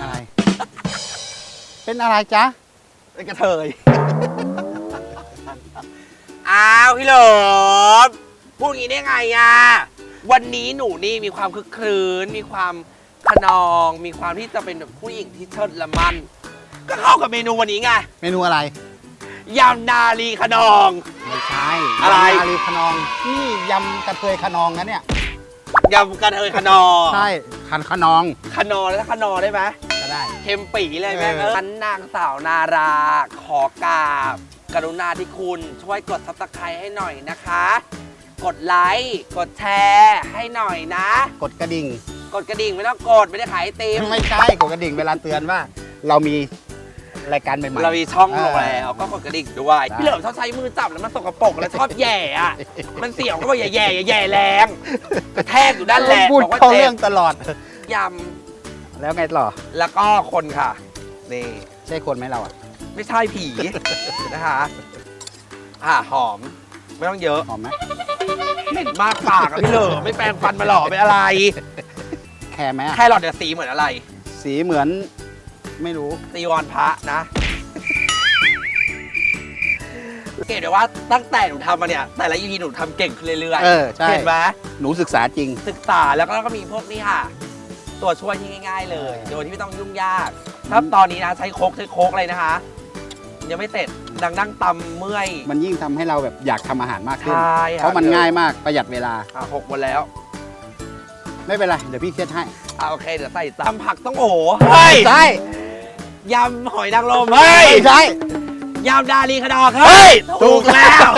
อะไร เป็นอะไรจ๊ะ เป็นกระเทย อ้าวพี่เหลิมพูดอย่างนี้ได้ไงอะ วันนี้หนูนี่มีความคึกครื้น มีความขนอง มีความที่จะเป็นแบบผู้หญิงที่เชิดละมัน ก็เข้ากับเมนูวันนี้ไงเมนูอะไร ยำนาลีขนอง ไม่ใช่อะไร ยำนาลีขนอง นี่ยำกระเทยขนองนะเนี่ย ยำกระเทยขนองใช่คันขนองขนองแล้วขนองได้ไหมก็ได้ เค็มปีเลยแม่งเออฉันนางสาวนารา ขอกราบ กรุณาที่คุณช่วยกดซับสไครต์ให้หน่อยนะคะ กดไลค์กดแชร์ให้หน่อยนะ กดกระดิ่ง กดกระดิ่งไม่ต้องกดไม่ได้ขายไอติมไม่ใช่กดกระดิ่งเวลาเตือนว่า เรามี รายการใหม่ๆ เรามีช่องลงเแล้วก็กดกระดิ่งด้วยได้พี่เหลิมชอบใช้มือจับแล้วมันสกปรกแล้วชอบแย่อะมันเสียวก็บอกอย่าแย่อย่าแย่แรงกระแทกอยู่ด้านแหละพูดบอกว่าเข้าเจ็เรื่อบงตลอด ยแล้วไงต่อำแล้วก็คนค่ะนี่ใช่คนไหมเราอะไม่ใช่ผี นะคะอ่าหอม ไม่ต้องเยอะหอมไหมเหม็นมากปากอะพี่เหลิมไม่แปรงฟันมาหรอเป็นอะไร แคร์ไหมอะแค่หลอดเดี๋ยวสีเหมือนอะไร สีเหมือน ไม่รู้ตีวรพระนะสังเกตได้ว่าตั้งแต่หนูทำมาเนี่ย แต่ละ EP หนูทำเก่งขึ้นเรื่อยเออใช่ เห็นไหมหนูศึกษาจริง ศึกษาแล้วก็ก็มีพวกนี้ค่ะ ตัวช่วยที่ง่าย ๆ เลย โดยที่ไม่ต้องยุ่งยาก ถ้าตอนนี้นะใช้โคกใช้โคกเลยนะคะ ยังไม่เสร็จดังนั่งตำเมื่อย มันยิ่งทำให้เราแบบอยากทำอาหารมากขึ้น ใช่ค่ะเพราะมันง่ายมากประหยัดเวลา อะหกหมดแล้ว ไม่เป็นไร เดี๋ยวพี่เช็ดให้อะโอเค เดี๋ยวใส่ตำผักต้องโอ้เฮ้ย ใช่ ยำหอยนางรมเฮ้ยไม่ใช่ ยำดาลีขนองเฮ้ยถูกแล้ว